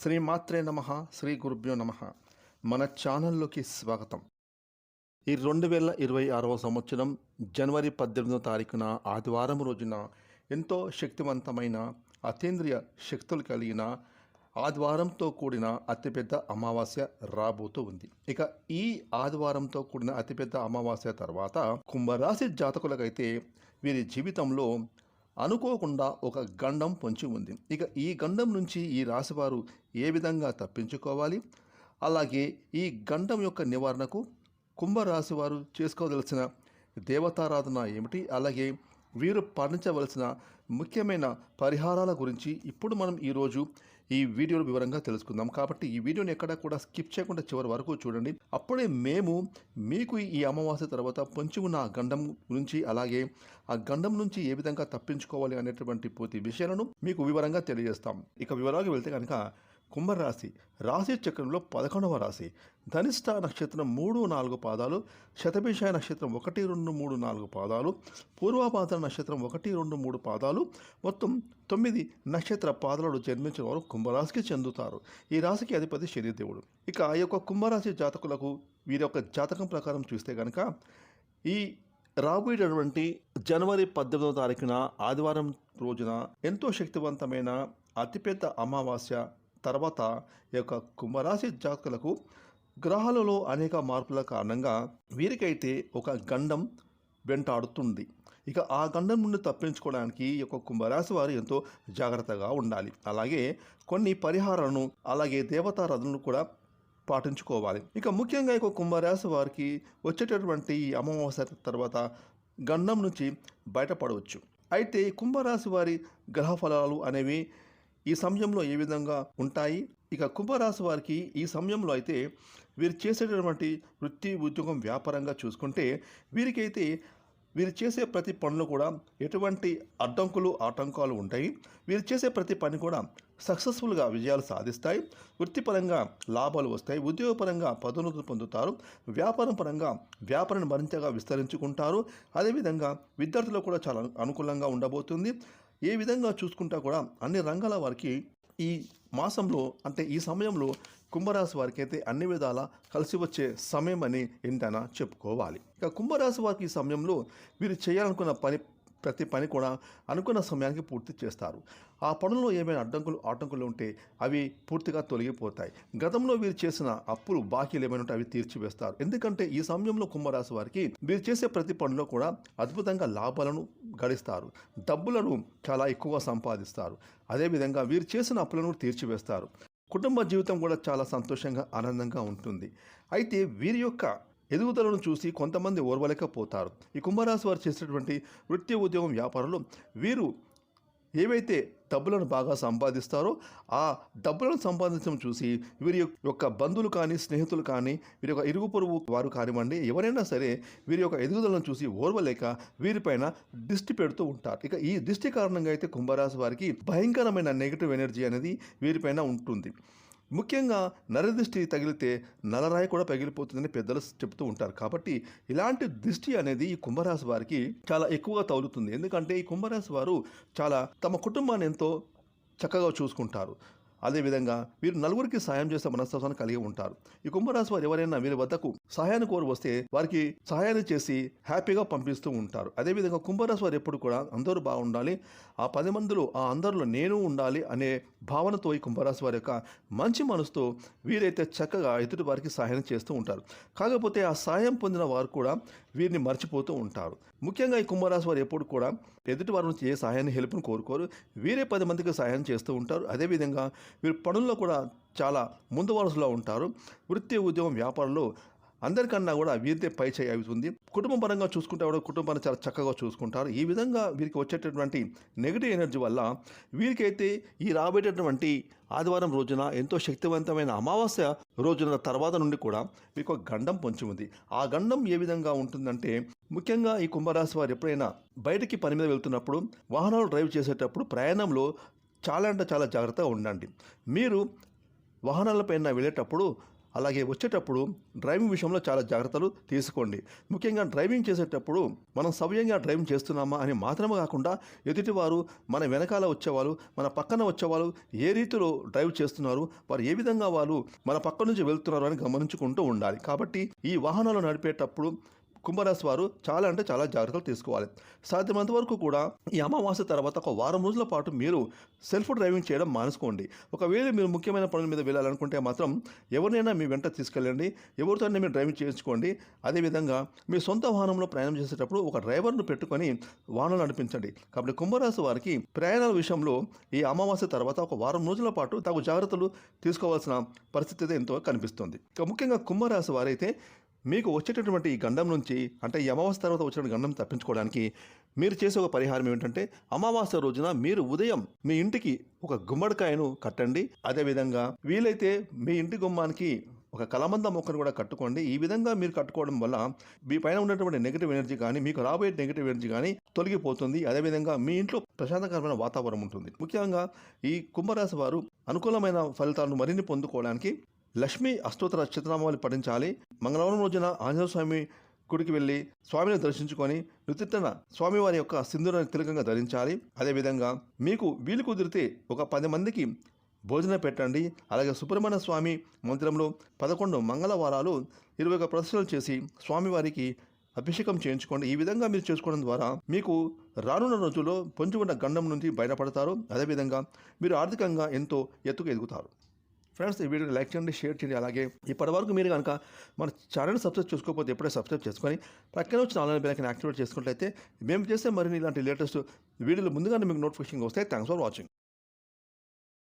శ్రీ మాత్రే నమ శ్రీ గురుభ్యో నమ. మన ఛానల్లోకి స్వాగతం. ఈ రెండు వేల ఇరవై ఆరవ సంవత్సరం జనవరి పద్దెనిమిదో తారీఖున ఆదివారం రోజున ఎంతో శక్తివంతమైన అతీంద్రియ శక్తులు కలిగిన ఆదివారంతో కూడిన అతిపెద్ద అమావాస్య రాబోతూ ఉంది. ఇక ఈ ఆదివారంతో కూడిన అతిపెద్ద అమావాస్య తర్వాత కుంభరాశి జాతకులకైతే వీరి జీవితంలో అనుకోకుండా ఒక గండం పొంచి ఉంది. ఇక ఈ గండం నుంచి ఈ రాశివారు ఏ విధంగా తప్పించుకోవాలి? అలాగే ఈ గండం యొక్క నివారణకు కుంభరాశి వారు చేసుకోదలసిన దేవతారాధన ఏమిటి? అలాగే వీరు పాటించవలసిన ముఖ్యమైన పరిహారాల గురించి ఇప్పుడు మనం ఈరోజు ఈ వీడియోలో వివరంగా తెలుసుకుందాం. కాబట్టి ఈ వీడియోని ఎక్కడ కూడా స్కిప్ చేయకుండా చివరి వరకు చూడండి. అప్పుడే మేము మీకు ఈ అమావాస్య తర్వాత పొంచి ఉన్న ఆ గండం గురించి అలాగే ఆ గండం నుంచి ఏ విధంగా తప్పించుకోవాలి అనేటువంటి పూర్తి విషయాలను మీకు వివరంగా తెలియజేస్తాం. ఇక వివరాలకు వెళ్తే కనుక కుంభరాశి రాశి చక్రంలో పదకొండవ రాశి. ధనిష్ట నక్షత్రం మూడు నాలుగు పాదాలు శతభిష నక్షత్రం ఒకటి రెండు మూడు నాలుగు పాదాలు పూర్వపాద నక్షత్రం ఒకటి రెండు మూడు పాదాలు. మొత్తం తొమ్మిది నక్షత్ర పాదాలు జన్మించిన వారు కుంభరాశికి చెందుతారు. ఈ రాశికి అధిపతి శనిదేవుడు ఇక ఈ యొక్క కుంభరాశి జాతకులకు వీరి యొక్క జాతకం ప్రకారం చూస్తే కనుక ఈ రాబోయేటటువంటి జనవరి పద్దెనిమిదవ తారీఖున ఆదివారం రోజున ఎంతో శక్తివంతమైన అతిపెద్ద అమావాస్య తర్వాత ఈ యొక్క కుంభరాశి జాతకులకు గ్రహాలలో అనేక మార్పుల కారణంగా వీరికైతే ఒక గండం వెంటాడుతుంది. ఇక ఆ గండం నుండి తప్పించుకోవడానికి ఈ యొక్క కుంభరాశి వారు ఎంతో జాగ్రత్తగా ఉండాలి. అలాగే కొన్ని పరిహారాలను అలాగే దేవతారాధనలు కూడా పాటించుకోవాలి. ఇక ముఖ్యంగా ఇక కుంభరాశి వారికి వచ్చేటటువంటి ఈ అమావాస్య తర్వాత గండం నుంచి బయటపడవచ్చు. అయితే కుంభరాశి వారి గ్రహ ఫలాలు అనేవి ఈ సమయంలో ఏ విధంగా ఉంటాయి? ఇక కుంభరాశి వారికి ఈ సమయంలో అయితే వీరు చేసేటటువంటి వృత్తి ఉద్యోగం వ్యాపారంగా చూసుకుంటే వీరికైతే వీరు చేసే ప్రతి పనులు కూడా ఎటువంటి అడ్డంకులు ఆటంకాలు ఉంటాయి. వీరు చేసే ప్రతి పని కూడా సక్సెస్ఫుల్గా విజయాలు సాధిస్తాయి. వృత్తిపరంగా లాభాలు వస్తాయి. ఉద్యోగపరంగా పదోన్నతులు పొందుతారు. వ్యాపారం పరంగా వ్యాపారాన్ని మరింతగా విస్తరించుకుంటారు. అదేవిధంగా విద్యార్థులకు కూడా చాలా అనుకూలంగా ఉండబోతుంది. ఏ విధంగా చూసుకుంటా కూడా అన్ని రంగాల వారికి ఈ మాసంలో అంటే ఈ సమయంలో కుంభరాశి వారికి అయితే అన్ని విధాలా కలిసి వచ్చే సమయం అని ఏంటైనా చెప్పుకోవాలి. ఇక కుంభరాశి వారికి ఈ సమయంలో వీరు చేయాలనుకున్న పని ప్రతి పని కూడా అనుకున్న సమయానికి పూర్తి చేస్తారు. ఆ పనుల్లో ఏమైనా అడ్డంకులు ఆటంకులు ఉంటే అవి పూర్తిగా తొలగిపోతాయి. గతంలో వీరు చేసిన అప్పులు బాకీలు ఏమైనా ఉంటే అవి తీర్చివేస్తారు. ఎందుకంటే ఈ సమయంలో కుంభరాశి వారికి వీరు చేసే ప్రతి పనిలో కూడా అద్భుతంగా లాభాలను గడిస్తారు. డబ్బులను చాలా ఎక్కువగా సంపాదిస్తారు. అదేవిధంగా వీరు చేసిన అప్పులను తీర్చివేస్తారు. కుటుంబ జీవితం కూడా చాలా సంతోషంగా ఆనందంగా ఉంటుంది. అయితే వీరి యొక్క ఎదుగుదలను చూసి కొంతమంది ఓర్వలేకపోతారు. ఈ కుంభరాశి వారు చేసినటువంటి వృత్తి ఉద్యోగం వ్యాపారంలో వీరు ఏవైతే డబ్బులను బాగా సంపాదిస్తారో ఆ డబ్బులను సంపాదించడం చూసి వీరి యొక్క బంధువులు కానీ స్నేహితులు కానీ వీరి యొక్క ఇరుగు పొరుగు వారు కానివ్వండి ఎవరైనా సరే వీరి యొక్క ఎదుగుదలను చూసి ఓర్వలేక వీరిపైన దిష్టి పెడుతూ ఉంటారు. ఇక ఈ దిష్టి కారణంగా అయితే కుంభరాశి వారికి భయంకరమైన నెగిటివ్ ఎనర్జీ అనేది వీరిపైన ఉంటుంది. ముఖ్యంగా నరదృష్టి తగిలితే నలరాయి కూడా పగిలిపోతుందని పెద్దలు చెబుతూ ఉంటారు. కాబట్టి ఇలాంటి దృష్టి అనేది ఈ కుంభరాశి వారికి చాలా ఎక్కువగా తగులుతుంది. ఎందుకంటే ఈ కుంభరాశి వారు చాలా తమ కుటుంబాన్ని ఎంతో చక్కగా చూసుకుంటారు. అదేవిధంగా వీరు నలుగురికి సాయం చేసే మనస్తత్వాన్ని కలిగి ఉంటారు. ఈ కుంభరాశి వారు ఎవరైనా వీరి వద్దకు సహాయాన్ని కోరి వస్తే వారికి సహాయాన్ని చేసి హ్యాపీగా పంపిస్తూ ఉంటారు. అదేవిధంగా కుంభరాశి వారు ఎప్పుడు కూడా అందరూ బాగుండాలి. ఆ పది మందిలో ఆ అందరిలో నేను ఉండాలి అనే భావనతో ఈ కుంభరాశి వారి యొక్క మంచి మనసుతో వీరైతే చక్కగా ఎదుటి వారికి సహాయం చేస్తూ ఉంటారు. కాకపోతే ఆ సహాయం పొందిన వారు కూడా వీరిని మర్చిపోతూ ఉంటారు. ముఖ్యంగా ఈ కుంభరాశి వారు ఎప్పుడు కూడా ఎదుటి వారి నుంచి ఏ సహాయాన్ని హెల్ప్ను కోరుకోరు. వీరే పది మందికి సహాయం చేస్తూ ఉంటారు. అదేవిధంగా వీరు పనుల్లో కూడా చాలా ముందు వరుసలో ఉంటారు. వృత్తి ఉద్యోగం వ్యాపారంలో అందరికన్నా కూడా వీరితే పై చేయి అవుతుంది. కుటుంబ పరంగా చూసుకుంటే కూడా కుటుంబాన్ని చాలా చక్కగా చూసుకుంటారు. ఈ విధంగా వీరికి వచ్చేటటువంటి నెగిటివ్ ఎనర్జీ వల్ల వీరికైతే ఈ రాబోయేటటువంటి ఆదివారం రోజున ఎంతో శక్తివంతమైన అమావాస్య రోజున తర్వాత నుండి కూడా మీకు ఒక గండం పొంచి ఉంది. ఆ గండం ఏ విధంగా ఉంటుందంటే ముఖ్యంగా ఈ కుంభరాశి వారు ఎప్పుడైనా బయటికి పని మీద వెళ్తున్నప్పుడు వాహనాలు డ్రైవ్ చేసేటప్పుడు ప్రయాణంలో చాలా అంటే చాలా జాగ్రత్తగా ఉండండి. మీరు వాహనాలపైన వెళ్ళేటప్పుడు అలాగే వచ్చేటప్పుడు డ్రైవింగ్ విషయంలో చాలా జాగ్రత్తలు తీసుకోండి. ముఖ్యంగా డ్రైవింగ్ చేసేటప్పుడు మనం సవ్యంగా డ్రైవింగ్ చేస్తున్నామా అని మాత్రమే కాకుండా ఎదుటివారు మన వెనకాల వచ్చేవాళ్ళు మన పక్కన వచ్చేవాళ్ళు ఏ రీతిలో డ్రైవ్ చేస్తున్నారు వారు ఏ విధంగా వాళ్ళు మన పక్క నుంచి వెళ్తున్నారు అని గమనించుకుంటూ ఉండాలి. కాబట్టి ఈ వాహనాలు నడిపేటప్పుడు కుంభరాశి వారు చాలా అంటే చాలా జాగ్రత్తలు తీసుకోవాలి. సాధ్యమైనంత వరకు కూడా ఈ అమావాస్య తర్వాత ఒక వారం రోజుల పాటు మీరు సెల్ఫ్ డ్రైవింగ్ చేయడం మానేసుకోండి. ఒకవేళ మీరు ముఖ్యమైన పనుల మీద వెళ్ళాలనుకుంటే మాత్రం ఎవరినైనా మీ వెంట తీసుకెళ్ళండి. ఎవరితోనే మీరు డ్రైవింగ్ చేయించుకోండి. అదేవిధంగా మీ సొంత వాహనంలో ప్రయాణం చేసేటప్పుడు ఒక డ్రైవర్ను పెట్టుకొని వాహనాలు నడిపించండి. కాబట్టి కుంభరాశి వారికి ప్రయాణాల విషయంలో ఈ అమావాస్య తర్వాత ఒక వారం రోజుల పాటు తగు జాగ్రత్తలు తీసుకోవాల్సిన పరిస్థితి అయితే ఎంతో కనిపిస్తుంది. ఇక ముఖ్యంగా కుంభరాశి వారైతే మీకు వచ్చేటటువంటి ఈ గండం నుంచి అంటే ఈ అమావాస్య తర్వాత వచ్చిన గండం తప్పించుకోవడానికి మీరు చేసే ఒక పరిహారం ఏమిటంటే అమావాస్య రోజున మీరు ఉదయం మీ ఇంటికి ఒక గుమ్మడికాయను కట్టండి. అదేవిధంగా వీలైతే మీ ఇంటి గుమ్మానికి ఒక కలమంద మొక్కను కూడా కట్టుకోండి. ఈ విధంగా మీరు కట్టుకోవడం వల్ల మీ పైన ఉన్నటువంటి నెగిటివ్ ఎనర్జీ కానీ మీకు రాబోయే నెగిటివ్ ఎనర్జీ కానీ తొలగిపోతుంది. అదేవిధంగా మీ ఇంట్లో ప్రశాంతకరమైన వాతావరణం ఉంటుంది. ముఖ్యంగా ఈ కుంభరాశి వారు అనుకూలమైన ఫలితాలను మరిన్ని పొందుకోవడానికి లక్ష్మీ అష్టోత్తర చిత్రనామాలు పఠించాలి. మంగళవారం రోజున ఆంజనేయస్వామి గుడికి వెళ్ళి స్వామిని దర్శించుకొని నుతిట్టన స్వామివారి యొక్క సింధూరాన్ని తిలకంగా ధరించాలి. అదేవిధంగా మీకు వీలు కుదిరితే ఒక పది మందికి భోజనం పెట్టండి. అలాగే సుబ్రహ్మణ్య స్వామి మందిరంలో పదకొండు మంగళవారాలు ఇరవై ఒక ప్రదర్శనలు చేసి స్వామివారికి అభిషేకం చేయించుకోండి. ఈ విధంగా మీరు చేసుకోవడం ద్వారా మీకు రానున్న రోజుల్లో పొంచి ఉన్న గండం నుండి బయటపడతారు. అదేవిధంగా మీరు ఆర్థికంగా ఎంతో ఎత్తుకు ఎదుగుతారు. ఫ్రెండ్స్ ఈ వీడియోని లైక్ చేయండి షేర్ చేయండి. అలాగే ఇప్పటి వరకు మీరు కనుక మన ఛానల్ సబ్స్క్రైబ్ చేసుకోకపోతే ఎప్పుడే సబ్స్క్రైబ్ చేసుకొని ప్రక్కన వచ్చిన ఆన్లైన్ బెల్ని యాక్టివేట్ చేసుకున్నట్లయితే మేము చేస్తే మరిన్ని ఇలాంటి లేటెస్ట్ వీడియోలు ముందుగానే మీకు నోటిఫికేషన్ వస్తాయి. Thanks for watching.